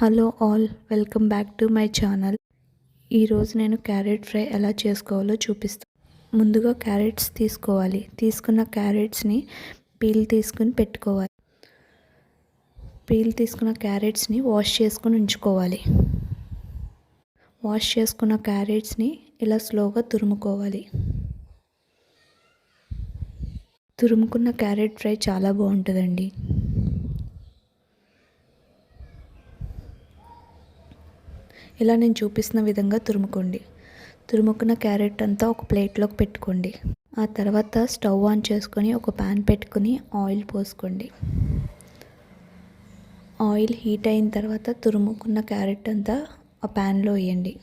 Hello all welcome back to my channel. ఈరోజు నేను carrot fry ఎలా చేసుకోవాలో చూపిస్తాను ముందుగా క్యారెట్స్ తీసుకోవాలి. తీసుకున్న క్యారెట్స్ని పీల్ తీసుకుని పెట్టుకోవాలి. పీల్ తీసుకున్న క్యారెట్స్ని వాష్ చేసుకుని ఉంచుకోవాలి. వాష్ చేసుకున్న క్యారెట్స్ని ఇలా స్లోగా తురుముకోవాలి. తురుముకున్న క్యారెట్ ఫ్రై చాలా బాగుంటుందండి. ఇలా నేను చూపిస్తున్న విధంగా తురుముకోండి. తురుముకున్న క్యారెట్ అంతా ఒక ప్లేట్లోకి పెట్టుకోండి. ఆ తర్వాత స్టవ్ ఆన్ చేసుకొని ఒక ప్యాన్ పెట్టుకొని ఆయిల్ పోసుకోండి. ఆయిల్ హీట్ అయిన తర్వాత తురుముకున్న క్యారెట్ అంతా ఆ ప్యాన్లో వేయండి.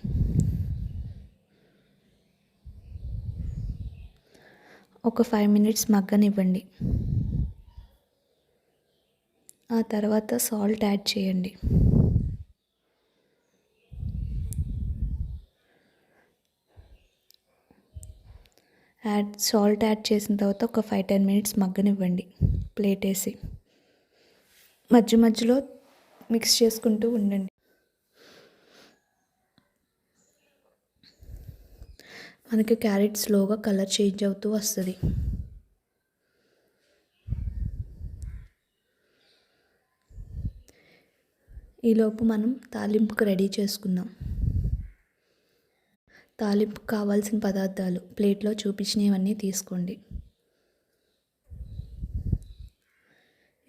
ఒక ఫైవ్ మినిట్స్ మగ్గనివ్వండి. ఆ తర్వాత సాల్ట్ యాడ్ చేయండి. యాడ్ సాల్ట్ యాడ్ చేసిన తర్వాత ఒక ఫైవ్ టెన్ మినిట్స్ మగ్గనివ్వండి ప్లేట్ వేసి మధ్య మధ్యలో మిక్స్ చేసుకుంటూ ఉండండి. మనకి క్యారెట్ స్లోగా కలర్ చేంజ్ అవుతూ వస్తుంది. ఈలోపు మనం తాలింపుకు రెడీ చేసుకుందాం. తాలింపు కావాల్సిన పదార్థాలు ప్లేట్లో చూపించినవన్నీ తీసుకోండి.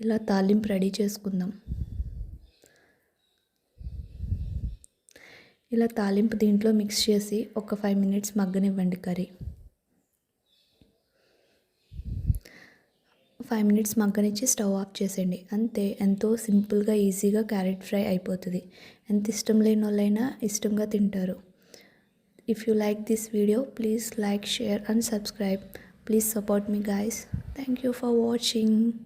ఇలా తాలింపు రెడీ చేసుకుందాం. ఇలా తాలింపు దీంట్లో మిక్స్ చేసి ఒక ఫైవ్ మినిట్స్ మగ్గనివ్వండి కర్రీ. ఫైవ్ మినిట్స్ మగ్గనిచ్చి స్టవ్ ఆఫ్ చేసేయండి. అంతే ఎంతో సింపుల్గా ఈజీగా క్యారెట్ ఫ్రై అయిపోతుంది. ఎంత ఇష్టం లేని వాళ్ళైనా ఇష్టంగా తింటారు. If you like this video please like share and subscribe. Please support me guys. Thank you for watching